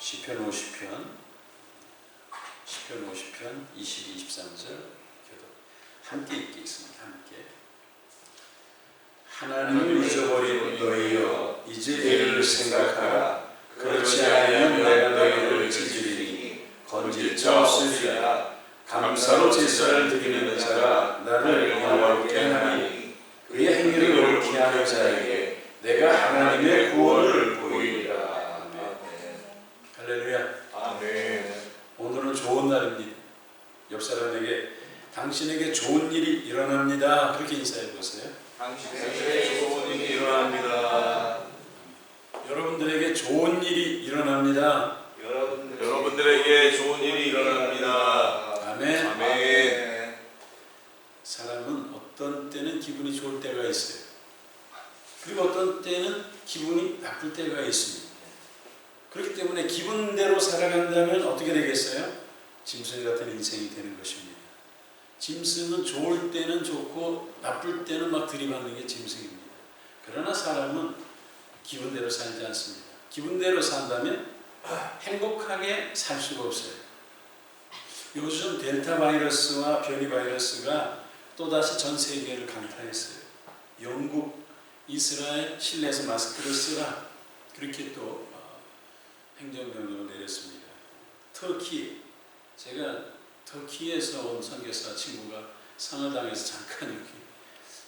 시편 50편 시편 50편 22, 23절 교도 함께 읽겠습니다. 함께 하나님을 잊어버린 너희여 이제 이를 생각하라 그렇지 아니하면 내가 너희를 찢으리니 건질 자 없으리라 감사로 제사를 드리는 자가 나를 영화롭게 하니 그의 행위를 옳게 하는 자에게 내가 하나님의 구원을. 할렐루야 아멘. 오늘은 좋은 날입니다. 옆 사람에게 당신에게 좋은 일이 일어납니다. 그렇게 인사해 보세요. 당신에게 좋은 일이 일어납니다. 여러분들에게 좋은 일이 일어납니다. 여러분들, 여러분들에게 좋은 일이 일어납니다. 아멘. 아멘. 사람은 어떤 때는 기분이 좋을 때가 있어요. 그리고 어떤 때는 기분이 나쁠 때가 있습니다. 그렇기 때문에 기분대로 살아간다면 어떻게 되겠어요? 짐승 같은 인생이 되는 것입니다. 짐승은 좋을 때는 좋고 나쁠 때는 막 들이받는 게 짐승입니다. 그러나 사람은 기분대로 살지 않습니다. 기분대로 산다면 행복하게 살 수가 없어요. 요즘 델타 바이러스와 변이 바이러스가 또다시 전 세계를 강타했어요. 영국, 이스라엘 실내에서 마스크를 쓰라 그렇게 또 어, 행정명령을 내렸습니다. 터키 제가 터키에서 온 선교사 친구가 상하당에서 잠깐 여기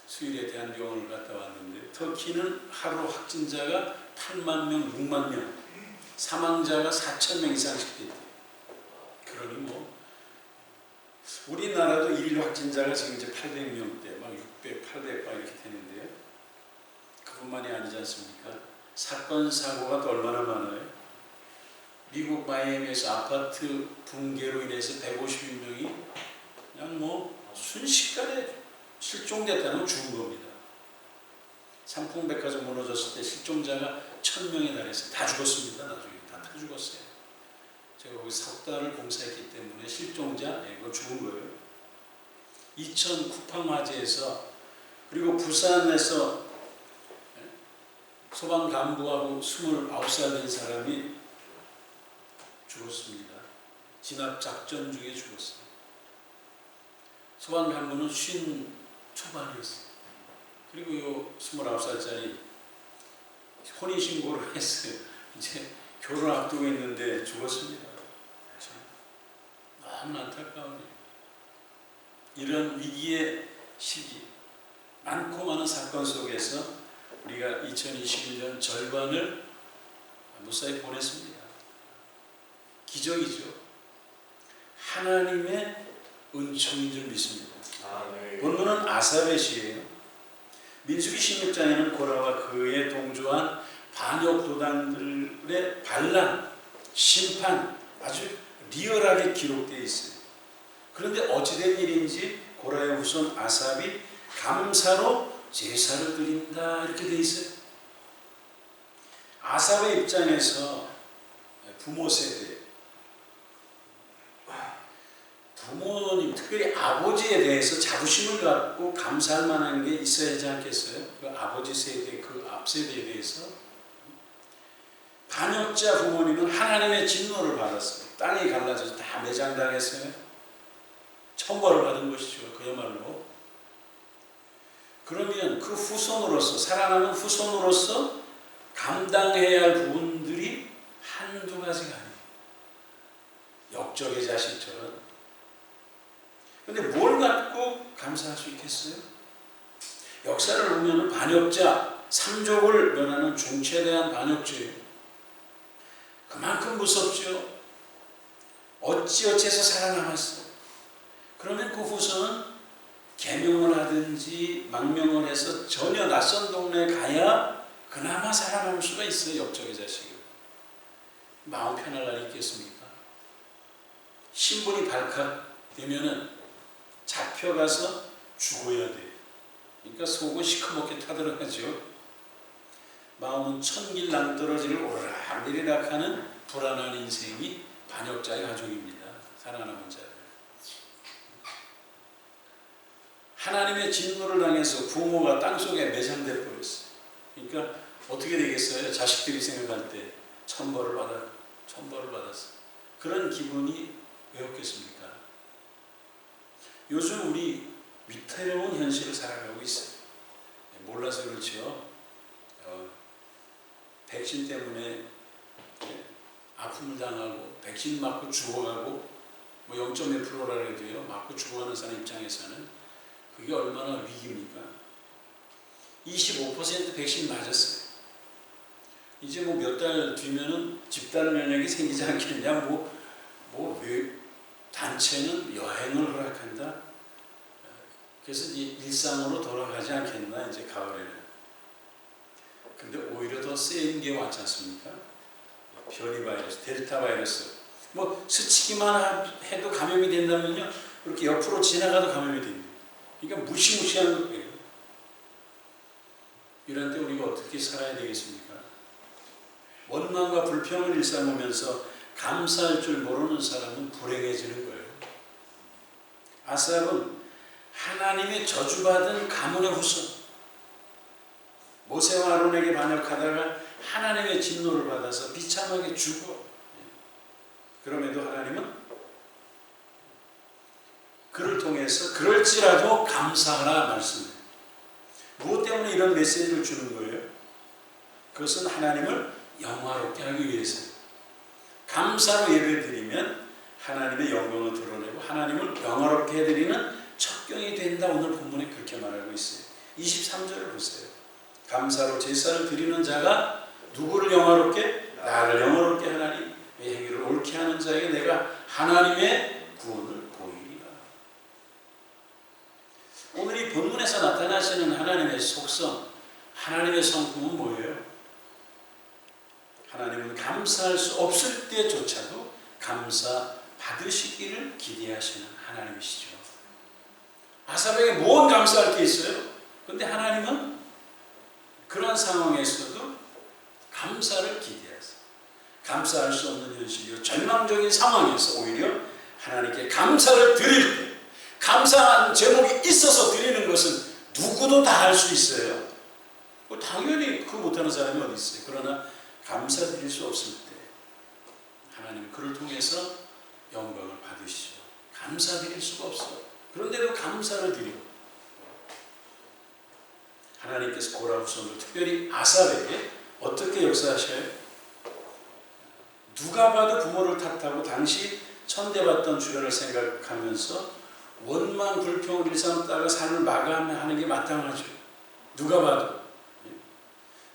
수일에 대한병원을 갔다 왔는데 터키는 하루 확진자가 8만 명, 6만 명, 사망자가 4천 명 이상씩 됐대요. 그러니 뭐 우리나라도 일일 확진자가 지금 이제 800명대, 막 600, 800, 막 이렇게 되는데요. 그뿐만이 아니지 않습니까? 사건 사고가 또 얼마나 많아요. 미국 마이애미에서 아파트 붕괴로 인해서 150명이 그냥 뭐 순식간에 실종됐다는 건 죽은 겁니다. 상품백화점 무너졌을 때 실종자가 1000명에 달했어요. 다 죽었습니다. 나중에 다, 다 죽었어요. 제가 거기 석 달을 공사했기 때문에 실종자, 예, 이거 죽은 거예요. 이천 쿠팡 화재에서 그리고 부산에서 예, 소방 간부하고 29살 된 사람이 죽었습니다. 진압 작전 중에 죽었어요. 소방 간부는 쉰 초반이었어요. 그리고 요 29살짜리 혼인신고를 했어요. 이제 결혼 앞두고 있는데 죽었습니다. 참, 너무 안타까운 일. 이런 위기의 시기, 많고 많은 사건 속에서 우리가 2021년 절반을 무사히 보냈습니다. 기적이죠. 하나님의 은총인 줄 믿습니다. 아멘. 본문은 아사베 시예요. 민수기 16장에는 고라와 그의 동조한 반역 도단들의 반란, 심판 아주 리얼하게 기록되어 있어요. 그런데 어찌된 일인지 고라의 후손 아삽이 감사로 제사를 드린다 이렇게 돼 있어요. 아삽의 입장에서 부모 세대 부모님, 특별히 아버지에 대해서 자부심을 갖고 감사할 만한 게 있어야 하지 않겠어요? 그 아버지 세대, 그 앞세대에 대해서. 반역자 부모님은 하나님의 진노를 받았어요. 땅이 갈라져서 다 매장당했어요. 천벌을 받은 것이죠. 그야말로. 그러면 그 후손으로서, 살아남은 후손으로서 감당해야 할 부분들이 한두 가지가 아니에요. 역적의 자식처럼 근데 뭘 갖고 감사할 수 있겠어요? 역사를 보면 반역자, 삼족을 면하는 중체대한 반역죄예요. 그만큼 무섭죠. 어찌어찌해서 살아남았어. 그러면 그 후손은 개명을 하든지 망명을 해서 전혀 낯선 동네에 가야 그나마 살아남을 수가 있어요. 역적의 자식이. 마음 편할 날이 있겠습니까? 신분이 발칵 되면은 잡혀가서 죽어야 돼. 그러니까 속은 시커멓게 타들어가죠. 마음은 천길 낭떠러지를 오르락내리락 하는 불안한 인생이 반역자의 가족입니다. 살아남은 자들. 하나님의 진노를 당해서 부모가 땅속에 매장돼 버렸어요. 그러니까 어떻게 되겠어요? 자식들이 생각할 때 천벌을 받아 천벌을 받았어. 그런 기분이 왜 없겠습니까? 요즘 우리 위태로운 현실을 살아가고 있어요. 몰라서 그렇죠. 어, 백신 때문에 예, 아픔을 당하고 백신 맞고 죽어가고 뭐 0.몇 프로라 그래도요 맞고 죽어가는 사람 입장에서는 그게 얼마나 위기입니까? 25% 백신 맞았어요. 이제 뭐 몇 달 뒤면은 집단 면역이 생기지 않겠냐? 뭐, 뭐, 왜, 단체는 여행을 허락한다? 그래서 이제 일상으로 돌아가지 않겠나? 이제 가을에는. 근데 오히려 더센게 왔지 않습니까? 변이 바이러스, 델타 바이러스. 뭐 스치기만 하- 해도 감염이 된다면요. 그렇게 옆으로 지나가도 감염이 됩니다. 그러니까 무시무시한 거예요. 이런 때 우리가 어떻게 살아야 되겠습니까? 원망과 불평을 일삼으면서 감사할 줄 모르는 사람은 불행해지는 거예요. 아삽은 하나님의 저주받은 가문의 후손. 모세와 아론에게 반역하다가 하나님의 진노를 받아서 비참하게 죽어. 그럼에도 하나님은 그를 통해서 그럴지라도 감사하라 말씀해요. 무엇 때문에 이런 메시지를 주는 거예요? 그것은 하나님을 영화롭게 하기 위해서예요. 감사로 예배드리면 하나님의 영광을 드러내고 하나님을 영화롭게 해드리는 척경이 된다. 오늘 본문에 그렇게 말하고 있어요. 23절을 보세요. 감사로 제사를 드리는 자가 누구를 영화롭게? 나를 영화롭게 하나님 의 행위를 옳게 하는 자에게 내가 하나님의 구원을 보이리라. 오늘 이 본문에서 나타나시는 하나님의 속성, 하나님의 성품은 뭐예요? 하나님은 감사할 수 없을 때조차도 감사 받으시기를 기대하시는 하나님이시죠. 아삽에게 뭔 감사할 게 있어요? 근데 하나님은 그런 상황에서도 감사를 기대하세요. 감사할 수 없는 현실이요. 절망적인 상황에서 오히려 하나님께 감사를 드릴 때, 감사한 제목이 있어서 드리는 것은 누구도 다 할 수 있어요. 뭐 당연히 그 못하는 사람이 어디 있어요. 그러나 감사드릴 수 없을 때 하나님 그를 통해서 영광을 받으시죠. 감사드릴 수가 없어요. 그런데도 감사를 드리고 하나님께서 고라 후손들 특별히 아삽에게 어떻게 역사하셔요? 누가 봐도 부모를 탓하고 당시 천대받던 주변을 생각하면서 원망 불평을 일삼다가 삶을 마감하는 게 마땅하죠. 누가 봐도.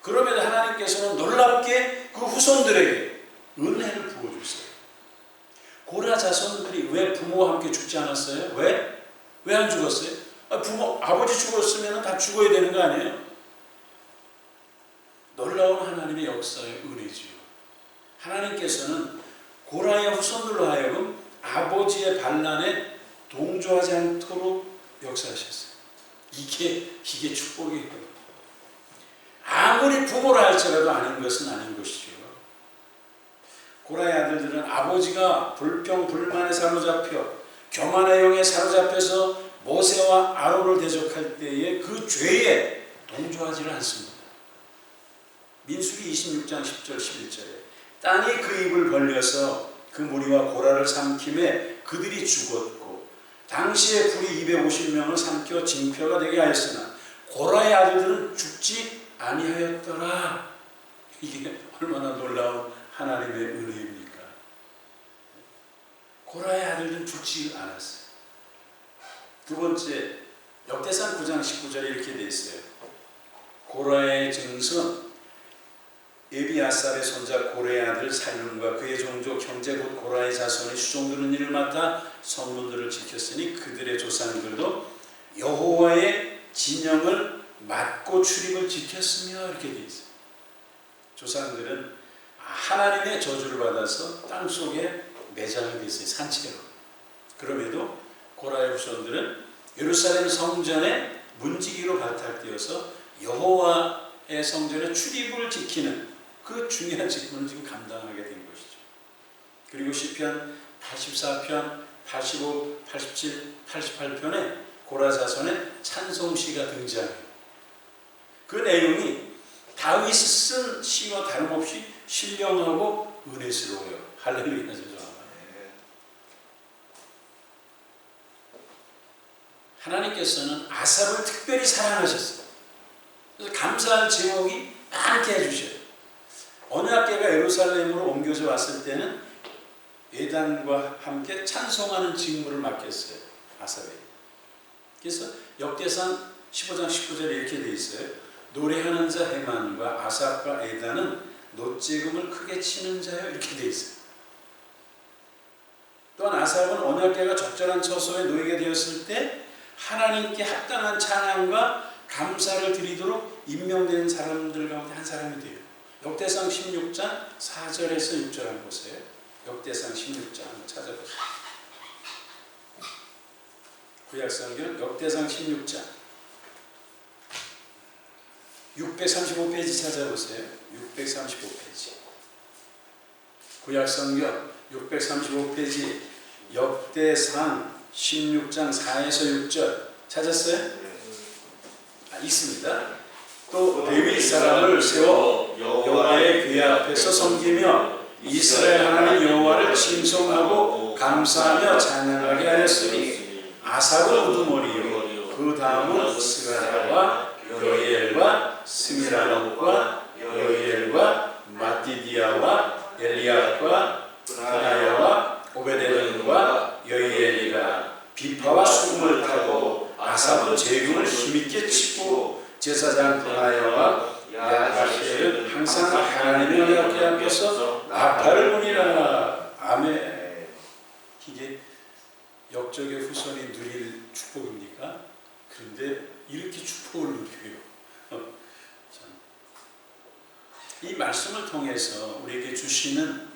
그럼에도 하나님께서는 놀랍게 그 후손들에게 은혜를 부어주세요. 고라 자손들이 왜 부모와 함께 죽지 않았어요? 왜? 왜 안 죽었어요? 아, 부모, 아버지 죽었으면 다 죽어야 되는 거 아니에요? 놀라운 하나님의 역사의 은혜지요. 하나님께서는 고라의 후손들로 하여금 아버지의 반란에 동조하지 않도록 역사하셨어요. 이게, 이게 축복이에요. 아무리 부모라 할지라도 아닌 것은 아닌 것이죠. 고라의 아들들은 아버지가 불평 불만에 사로잡혀 교만의 영에 사로잡혀서 모세와 아론을 대적할 때에 그 죄에 동조하지를 않습니다. 민수기 26장 10절 11절에 땅이 그 입을 벌려서 그 무리와 고라를 삼킴에 그들이 죽었고 당시에 불이 250명을 삼켜 징표가 되게 하였으나 고라의 아들들은 죽지 아니하였더라. 이게 얼마나 놀라운 하나님의 은혜입니까? 고라의 아들들은 죽지 않았어요. 두 번째 역대상 9장 19절에 이렇게 되어 있어요. 고라의 증손 에비아살의 손자 고레의 아들 살룸과 그의 종족 형제 곧 고라의 자손이 수종드는 일을 맡아 성문들을 지켰으니 그들의 조상들도 여호와의 진영을 맡고 출입을 지켰으며 이렇게 되어 있어요. 조상들은 하나님의 저주를 받아서 땅 속에 매장이 됐어요. 산채로. 그럼에도 고라의 후손들은 예루살렘 성전의 문지기로 발탁되어서 여호와의 성전의 출입을 지키는 그 중요한 직분을 지금 감당하게 된 것이죠. 그리고 시편 84편, 85, 87, 88편에 고라 자손의 찬송시가 등장해요. 그 내용이 다윗이 쓴 시와 다름없이 신령하고 은혜스러워요. 할렐루야 죄송합니다. 하나님께서는 아삽을 특별히 사랑하셨어요. 그래서 감사할 제목이 많게 해주셔요. 언약계가 예루살렘으로 옮겨져 왔을 때는 예단과 함께 찬송하는 직무를 맡겼어요. 아삽에. 그래서 역대상 15장 19절에 이렇게 돼 있어요. 노래하는 자 해만과 아삽과 예단은 노재금을 크게 치는 자요 이렇게 돼 있어요. 또한 아삽은 언약계가 적절한 처소에 놓이게 되었을 때 하나님께 합당한 찬양과 감사를 드리도록 임명된 사람들 가운데 한 사람이 돼요. 역대상 16장 4절에서 6절 한번 보세요. 역대상 16장 한번 찾아보세요. 구약성경 역대상 16장 635페이지 찾아보세요. 635페이지 구약성경 635페이지 역대상 16장 4에서 6절 찾았어요? 아, 있습니다. 또 레위 사람을 세워 여호와의 궤 앞에서 섬기며 이스라엘 하나님 여호와를 칭송하고 감사하며 찬양하게 하였으니 아삽은 우두머리요 그 다음은 스가랴와 여이엘과 스미라목과 여이엘과 마티디아와 엘리압과 하나야와 오베데돔과 여이엘이가 비파와 수금을 타고 아삽은 제금을 힘있게 치고 제사장 하나야와 야가시엘은 항상 하나님의 언약궤 앞에서 나팔을 부니라 아멘 이게 역적의 후손이 누릴 축복입니까? 그런데 이렇게 축복을 누려요 참. 이 말씀을 통해서 우리에게 주시는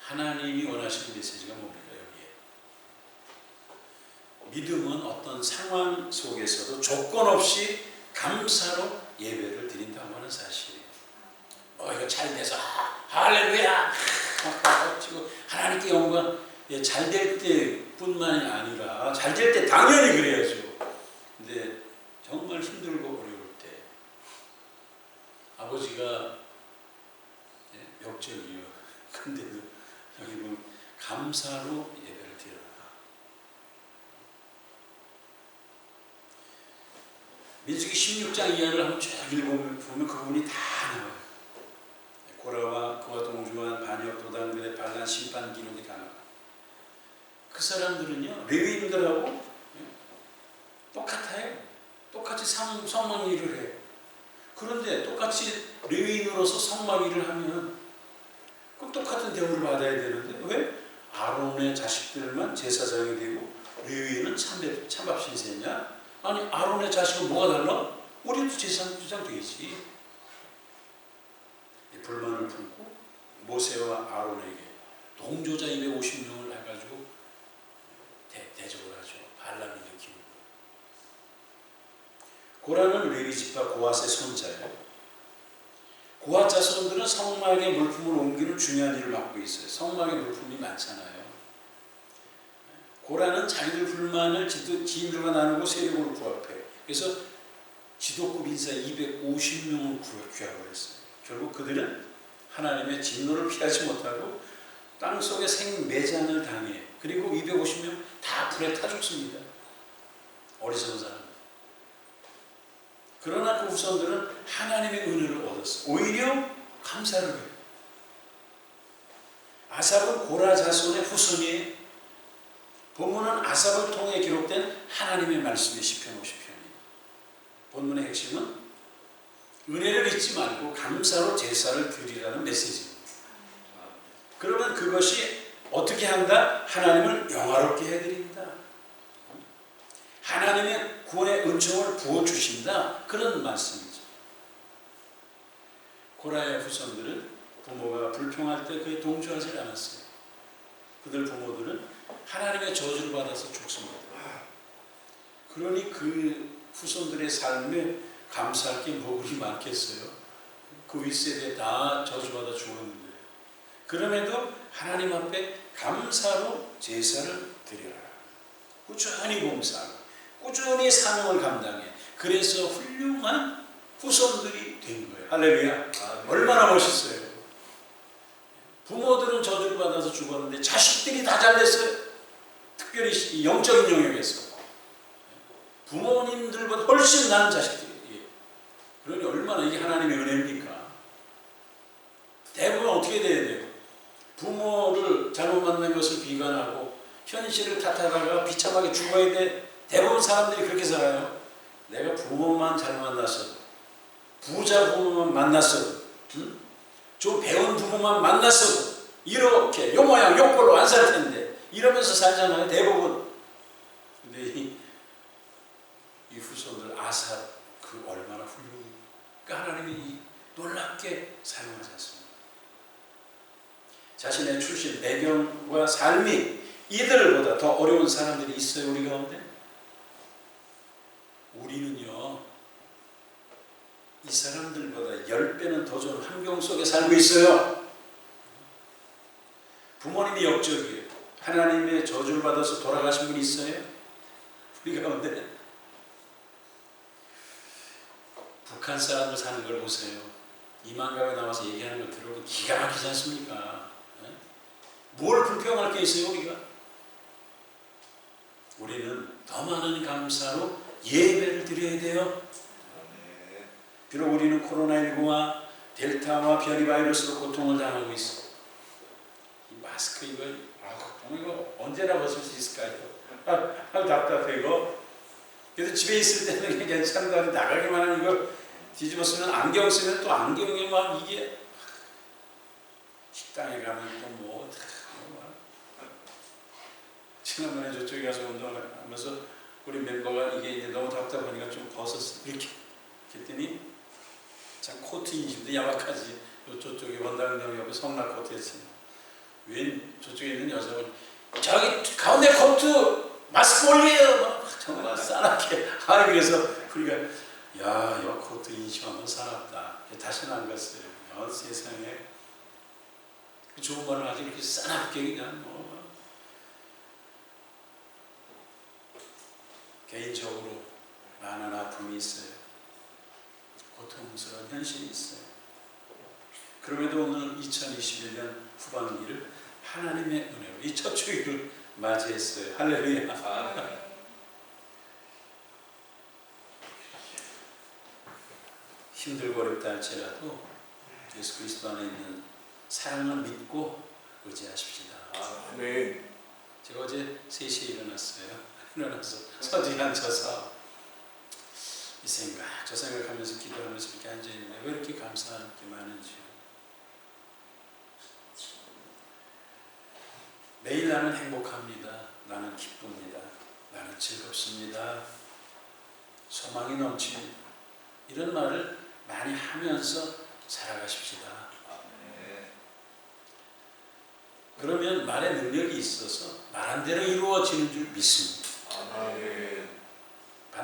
하나님이 원하시는 메시지가 뭡니까 믿음은 어떤 상황 속에서도 조건 없이 감사로 예배를 드린다고 하는 사실이에요. 어 이거 잘 돼서 아, 할렐루야 막 치고 하나님께 영광 예, 잘될 때뿐만이 아니라 잘 될 때 당연히 그래야죠. 근데 정말 힘들고 어려울 때 아버지가 예, 역적이요. 근데도 여기 보면 감사로 예배를 드려라. 민수기 16장 이하를 한번 쭉 읽어보면 보면 그 부분이 다 나와요. 고라와 그와 동조한 반역 도당들의 반란 심판 기록이 다 나와요. 그 사람들은요 레위인들하고 예, 똑같아요. 똑같이 성, 성막 일을 해요. 그런데 똑같이 레위인으로서 성막 일을 하면 그럼 똑같은 대우를 받아야 되는데 왜? 아론의 자식들만 제사장이 되고 레위인은 참밥 신세냐? 아니 아론의 자식은 뭐가 달라? 우리도 제사장. 이 불만을 품고 모세와 아론에게 동조자 250명을 해가지고 대, 대적을 하죠. 반란을 일으키고. 고라는 레위 지파 고핫의 손자예요. 고핫 자손들은 성막의 물품을 옮기는 중요한 일을 맡고 있어요. 성막의 물품이 많잖아요. 고라는 자기들 불만을 지도, 지인들과 나누고 세력을 구합해요. 그래서 지도급 인사 250명을 구합을 했어요. 결국 그들은 하나님의 진노를 피하지 못하고 땅 속에 생매장을 당해. 그리고 250명 다 불에 타 죽습니다. 어리석은 사람. 그러나 그 후손들은 하나님의 은혜를 얻었어. 오히려 감사를 해요. 아삽은 고라 자손의 후손이 본문은 아삽을 통해 기록된 하나님의 말씀의 시편 50편이에요. 본문의 핵심은 은혜를 잊지 말고 감사로 제사를 드리라는 메시지입니다. 그러면 그것이 어떻게 한다? 하나님을 영화롭게 해드린다. 하나님의 구원의 은총을 부어주신다. 그런 말씀이죠. 고라의 후손들은 부모가 불평할 때 그에 동조하지 않았어요. 그들 부모들은 하나님의 저주를 받아서 죽습니다. 그러니 그 후손들의 삶에 감사할 게 뭐 그리 많겠어요. 그 윗세대 다 저주받아 죽었는데 그럼에도 하나님 앞에 감사로 제사를 드려라. 꾸준히 봉사하고 꾸준히 사명을 감당해. 그래서 훌륭한 후손들이 된 거예요. 할렐루야. 아멘. 얼마나 멋있어요. 부모들은 저주를 받아서 죽었는데 자식들이 다 잘 됐어요. 특별히 이 영적인 영역에서 부모님들보다 훨씬 나은 자식들이. 예. 그러니 얼마나 이게 하나님의 은혜입니까? 대부분 어떻게 돼야 돼요? 부모를 잘못 만난 것을 비관하고 현실을 탓하다가 비참하게 죽어야 돼. 대부분 사람들이 그렇게 살아요. 내가 부모만 잘 만났어도 부자 부모만 만났어도 응? 좀 배운 부모만 만났어도 이렇게 요 모양 요 꼴로 안 살 텐데 이러면서 살잖아요 대부분. 근데 이, 이 후손들 아사 그 얼마나 훌륭해 그러니까 하나님이 이 놀랍게 사용하지 않습니다. 자신의 출신 배경과 삶이 이들보다 더 어려운 사람들이 있어요 우리 가운데? 우리는요 이 사람들보다 열 배는 더 좋은 환경 속에 살고 있어요. 부모님이 역적이에요. 하나님의 저주를 받아서 돌아가신 분이 있어요. 우리 가운데 북한 사람들 사는 걸 보세요. 이만가에 나와서 얘기하는 걸 들어보면 기가 막히지 않습니까? 예? 뭘 불평할 게 있어요 우리가? 우리는 더 많은 감사로 예배를 드려야 돼요. 비록 우리는 코로나19와 델타와 변이 바이러스로 고통을 당하고 있어. 이 마스크 이거 아우 이거 언제나 벗을 수 있을까요? 아, 아 답답해 이거. 그래서 집에 있을 때는 괜찮은데 나가기만 하면 이거 뒤집어 쓰면 안경 쓰면 또 안경에 막 이게 식당에 가면 또뭐 지난번에 저쪽에 가서 운동을 하면서 우리 멤버가 이게 이제 너무 답답하니까 좀 벗었어 이렇게 했더니 참 코트 인심도 야박하지. 요 저쪽에 원당령 옆에 성락 코트 했어요. 웬 저쪽에 있는 여성은 저기 가운데 코트 마스크 올려요. 막 정말 싸납게. 아 그래서 우리가 야, 여 코트 인심하면 사납다. 다시 는 안 갔어요. 야, 세상에 그 좋은 말을 아주 이렇게 싸납게 그냥 뭐 개인적으로 많은 아픔이 있어요. 고통스러운 현실이 있어요. 그럼에도 오늘 2021년 후반기를 하나님의 은혜로 이 첫 주일을 맞이했어요. 할렐루야. 아멘. 힘들고 어렵다 할지라도 예수 그리스도 안에 있는 사랑을 믿고 의지하십시다. 아멘. 제가 어제 3시에 일어났어요. 일어나서 서두에 앉아서 이 생각, 저 생각하면서 기도하면서 이렇게 앉아있는데 왜 이렇게 감사할 게 많은지요. 매일 나는 행복합니다. 나는 기쁩니다. 나는 즐겁습니다. 소망이 넘칩니다. 이런 말을 많이 하면서 살아가십시다. 그러면 말의 능력이 있어서 말한 대로 이루어지는 줄 믿습니다. 아멘.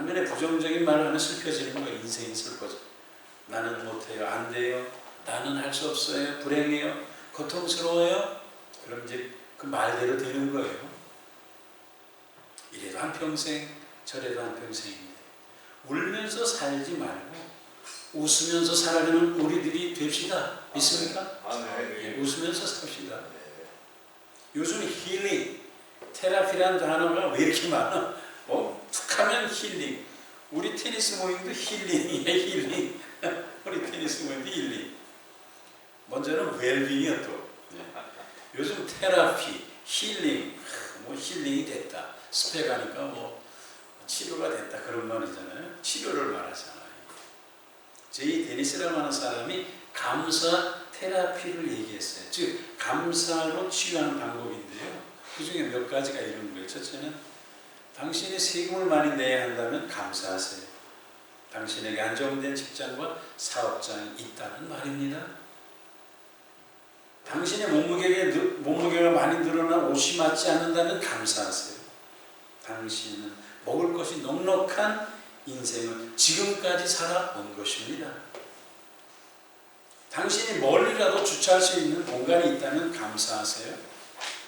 반면에 부정적인 말을 하면 슬퍼지는 거예요. 인생이 슬퍼져. 나는 못해요. 안 돼요. 나는 할 수 없어요. 불행해요. 고통스러워요. 그럼 이제 그 말대로 되는 거예요. 이래도 한평생, 저래도 한평생입니다. 울면서 살지 말고 웃으면서 살아가는 우리들이 됩시다. 믿습니까? 예, 아멘. 웃으면서 삽시다. 네. 요즘 힐링, 테라피라는 단어가 왜 이렇게 많아? 어? 툭하면 힐링. 우리 테니스 모임도 힐링이에요, 힐링. 우리 테니스 모임도 힐링. 먼저는 웰빙이야 또. 네. 요즘 테라피, 힐링, 하, 뭐 힐링이 됐다. 스페 가니까 뭐 치료가 됐다 그런 말이잖아요. 치료를 말하잖아요. 제이 데니스라고 하는 사람이 감사 테라피를 얘기했어요. 즉 감사로 치유하는 방법인데요. 그 중에 몇 가지가 이런 거예요. 첫째는 당신이 세금을 많이 내야 한다면 감사하세요. 당신에게 안정된 직장과 사업장이 있다는 말입니다. 당신의 몸무게에, 느- 몸무게가 많이 늘어나 옷이 맞지 않는다면 감사하세요. 당신은 먹을 것이 넉넉한 인생을 지금까지 살아온 것입니다. 당신이 멀리라도 주차할 수 있는 공간이 있다면 감사하세요.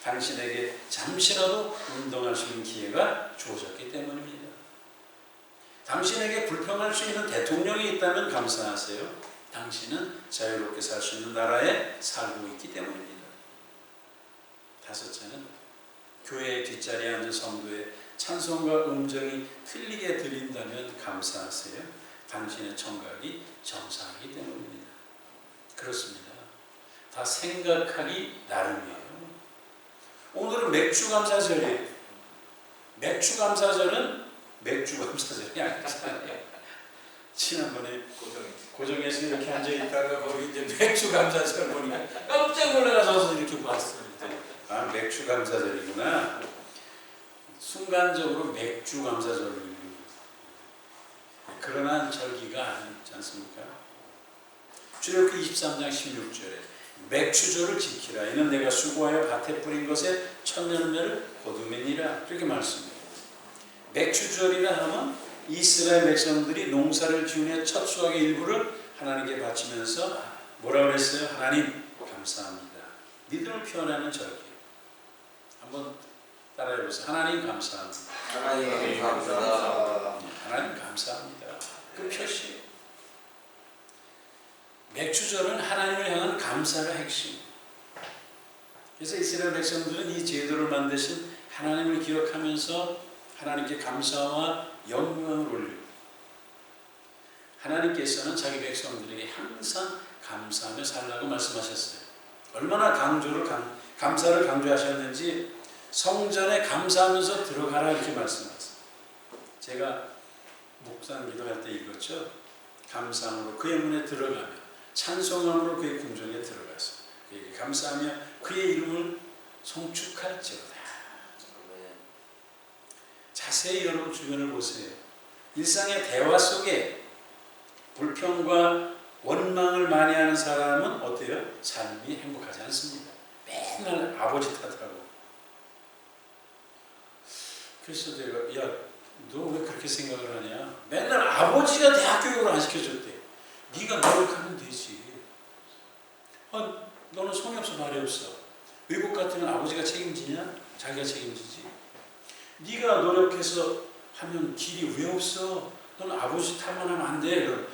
당신에게 잠시라도 운동할 수 있는 기회가 주어졌기 때문입니다. 당신에게 불평할 수 있는 대통령이 있다면 감사하세요. 당신은 자유롭게 살 수 있는 나라에 살고 있기 때문입니다. 다섯째는 교회의 뒷자리에 앉은 성도의 찬송과 음정이 틀리게 들린다면 감사하세요. 당신의 청각이 정상이기 때문입니다. 그렇습니다. 다 생각하기 나름이에요. 오늘은 맥주 감사절이에요. 맥주 감사절은 맥주 감사절이 아니잖아요. 지난번에. 고정에서 이렇게 앉아 있다가 거기 이제 맥주 감사절 보니까 깜짝 놀라서 이렇게 봤어요. 아 맥주 감사절이구나. 순간적으로 맥주 감사절이 그러한 절기가 아니지 않습니까? 출애굽기 23장 16절에 맥주절을 지키라 이는 내가 수고하여 밭에 뿌린 것에 천년매를 거두매니라 그렇게 말씀해요. 맥주절이라 하면 이스라엘 백성들이 농사를 지으며 첫 수확의 일부를 하나님께 바치면서 뭐라 그랬어요? 하나님 감사합니다. 믿음을 표현하는 절기예요. 한번 따라해 보세요. 하나님 감사합니다. 하나님 감사합니다. 하나님 감사합니다. 그 표시. 맥주절은 하나님을 향한 감사가 핵심. 그래서 이스라엘 백성들은 이 제도를 만드신 하나님을 기억하면서 하나님께 감사와 영광을 올리고 하나님께서는 자기 백성들에게 항상 감사하며 살라고 말씀하셨어요. 얼마나 강조를 감, 감사를 강조하셨는지 성전에 감사하면서 들어가라 이렇게 말씀하셨어요. 제가 목상 기도할 때 읽었죠. 감사함으로 그의 문에 들어가며 찬송함으로 그의 궁정에 들어가서 그에게 감사하며 그의 이름을 송축할지어다. 자세히 여러분 주변을 보세요. 일상의 대화 속에 불평과 원망을 많이 하는 사람은 어때요? 삶이 행복하지 않습니다. 맨날 아버지 탓하고. 그래서 내가 야, 너 왜 그렇게 생각을 하냐? 맨날 아버지가 대학 교육을 안 시켜줬대. 네가 노력하면 되지. 아, 너는 손이 없어 발이 없어. 외국 같으면 아버지가 책임지냐? 자기가 책임지지. 네가 노력해서 하면 길이 왜 없어? 너는 아버지 탓만 하면 안 돼. 그럼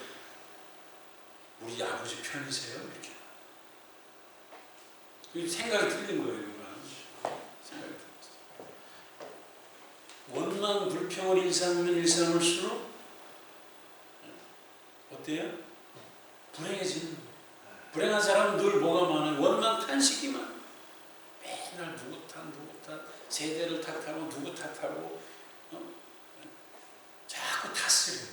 우리 아버지 편이세요? 이렇게. 이 생각이 틀린 거예요. 원망 불평을 일삼으면 일삼을수록 어때요? 불행한 사람은 늘 뭐가 많아요? 원망 탄식이만. 맨날 누구 탓, 누구 탓, 세대를 탓하고 누구 탓하고 어? 자꾸 탓을 해요.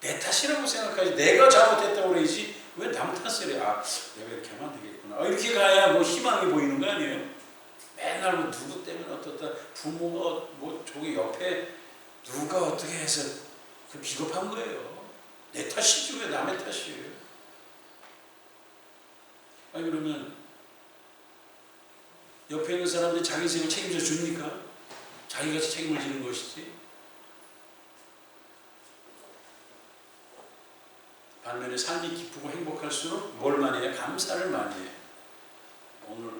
내 탓이라고 생각하지 내가 잘못했다고 그러지 왜 남 탓을 해? 아 내가 이렇게 하면 안 되겠구나. 아, 이렇게 가야 뭐 희망이 보이는 거 아니에요? 맨날 뭐 누구 때문에 어떻다 부모가 뭐 저기 옆에 누가 어떻게 해서 그 비겁한 거예요. 내 탓이지 왜 남의 탓이에요? 아니 그러면 옆에 있는 사람들이 자기 인생을 책임져 줍니까? 자기가 책임을 지는 것이지. 반면에 삶이 기쁘고 행복할수록 뭘 많이 해요? 감사를 많이 해요. 오늘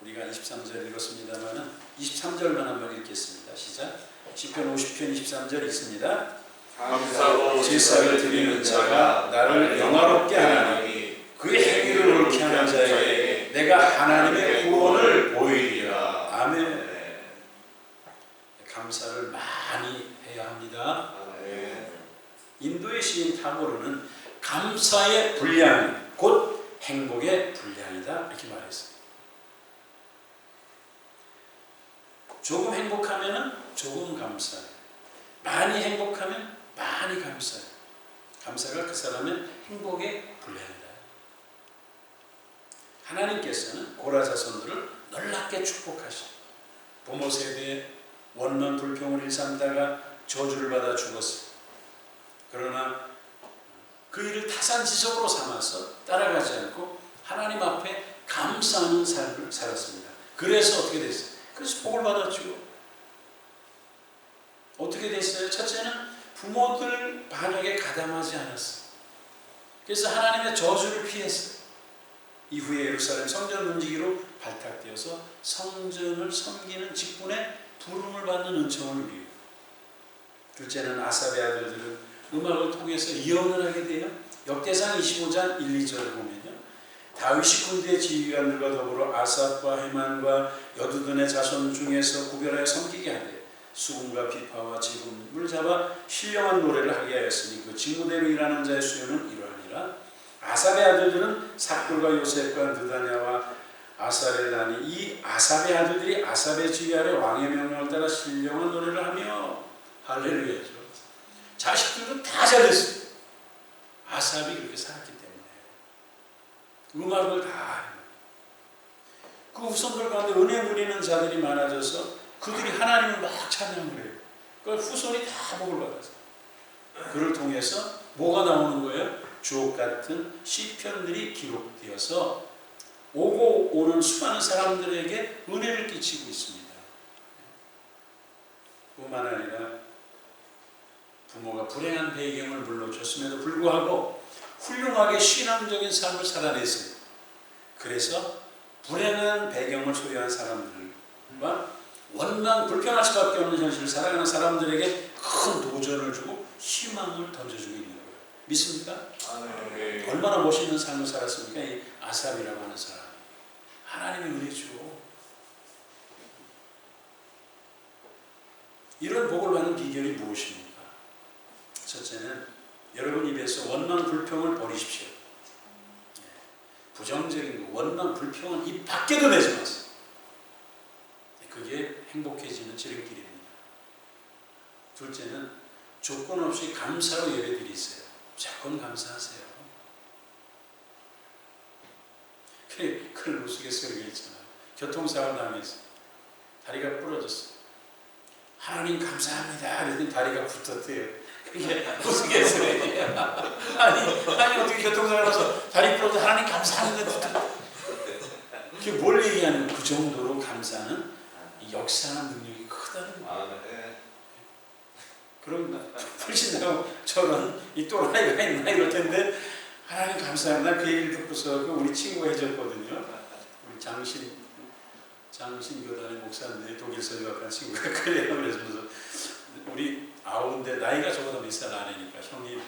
우리가 23절 읽었습니다만은 23절만 한번 읽겠습니다. 시작. 시편 50편 23절 읽습니다. 감사로 제사를 드리는 자가 나를 영화롭게 하나니 그의 행위를 옳게 하는 자에게 내가 하나님의 구원을 보이리라. 아멘. 네. 감사를 많이 해야 합니다. 네. 인도의 시인 타고르는 감사의 분량 곧 행복의 분량이다 이렇게 말했어요. 조금 행복하면은 조금 감사해. 많이 행복하면 많이 감사해. 감사가 그 사람의 행복의 분량이다. 하나님께서는 고라 자손들을 놀랍게 축복하시. 부모 세대에 원망 불평을 일삼다가 저주를 받아 죽었어요. 그러나 그 일을 타산지석으로 삼아서 따라가지 않고 하나님 앞에 감사하는 삶을 살았습니다. 그래서 어떻게 됐어요? 그래서 복을 받았죠. 어떻게 됐어요? 첫째는 부모들 반역에 가담하지 않았어요. 그래서 하나님의 저주를 피했어요. 이후에 예루살렘 성전 문지기로 발탁되어서 성전을 섬기는 직분에 부름을 받는 은총을 누리고 둘째는 아삽의 아들들은 음악을 통해서 예언을 하게 돼요. 역대상 25장 1, 2절을 보면요. 다윗이 군대 지휘관들과 더불어 아삽과 헤만과 여두둔의 자손 중에서 구별하여 섬기게 하되 수금과 비파와 지금을 잡아 신령한 노래를 하게 하였으니 그 직무대로 일하는 자의 수요는 이러하니라. 아삽의 아들들은 삭불과 요셉과 느다냐와 아사렐라니 이 아삽의 아들들이 아삽의 지휘 아래 왕의 명령을 따라 신령한 노래를 하며 할렐루야죠. 자식들도 다 잘됐어요. 아삽이 그렇게 살았기 때문에 음악을 다. 그 후손들 가운데 은혜 누리는 자들이 많아져서 그들이 하나님을 막 찬양을 해요. 그 후손이 다 복을 받았어요. 그를 통해서 뭐가 나오는 거예요? 주옥 같은 시편들이 기록되어서 오고 오는 수많은 사람들에게 은혜를 끼치고 있습니다. 뿐만 아니라 부모가 불행한 배경을 물러줬음에도 불구하고 훌륭하게 신앙적인 삶을 살아냈어요. 그래서 불행한 배경을 소유한 사람들과 원망 불평할 수밖에 없는 현실을 살아가는 사람들에게 큰 도전을 주고 희망을 던져주고 있는. 믿습니까? 아멘. 얼마나 멋있는 삶을 살았습니까? 이 아삽이라고 하는 사람. 하나님의 은혜죠. 이런 복을 받는 비결이 무엇입니까? 첫째는 여러분 입에서 원망 불평을 버리십시오. 예. 부정적인 거, 원망 불평은 입 밖에도 내지 마세요. 예, 그게 행복해지는 지름길입니다. 둘째는 조건 없이 감사로 예배드리세요. 무조건 감사하세요. 그, 그런 우스갯소리가 있잖아요. 교통사고 당해서 다리가 부러졌어요. 하나님 감사합니다. 그랬더니 다리가 붙었대요. 그게 우스갯소리야. 아니, 아니 어떻게 교통사고 나서 다리 부러져 하나님. 붙었 그게 뭘 얘기하는? 그 정도로 감사는 이 역사하는 능력이 크다는 거예요. 아멘. 그럼 불신하고 저런 이 또라이가 있나 이럴 텐데 하나님 감사합니다. 그 얘기를 듣고서 그 우리 친구가 해줬거든요. 우리 장신 장신 교단의 목사인데 독일서 유학한 친구가 그래요. 그래서 우리 아우인데 나이가 저보다 몇살 아래니까 형님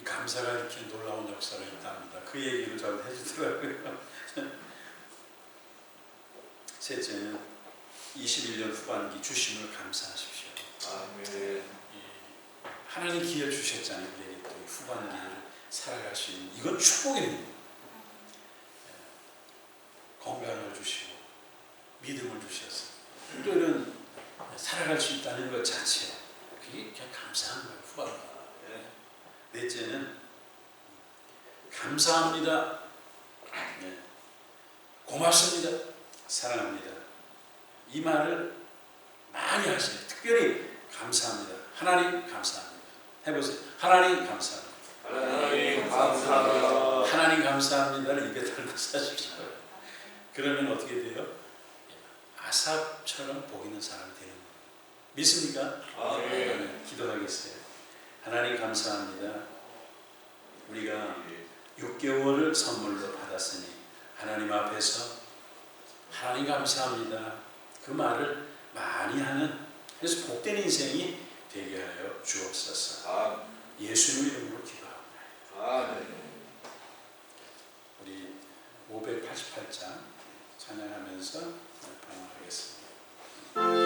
이 감사가 이렇게 놀라운 역사가 있답니다. 그 얘기를 저한테 해주더라고요. 셋째는 21년 후반기 주심을 감사하십시오. 아멘. 이 하나님 기회 주셨잖아요. 우리에게 또 후반기를 살아갈 수 있는 이건 축복입니다. 예. 건강을 주시고 믿음을 주셔서 또 이런 살아갈 수 있다는 것 자체 그게 그냥 감사한 거예요. 후반기. 예. 넷째는 감사합니다. 네. 고맙습니다. 사랑합니다. 이 말을 많이 하세요. 특별히 감사합니다. 하나님 감사합니다. 해보세요. 하나님 감사합니다. 하나님 감사합니다. 하나님 감사합니다를 입에 달고 사십시오. 그러면 어떻게 돼요? 아삽처럼 복 있는 사람이 되는 거예요. 믿습니까? 아멘. 네, 기도하겠어요. 하나님 감사합니다. 우리가 6개월을 선물로 받았으니 하나님 앞에서 하나님 감사합니다. 그 말을 많이 하는 그래서 복된 인생이 되게 하여 주옵소서. 예수님 이름으로 기도합니다. 우리 588장 찬양하면서 방황하겠습니다.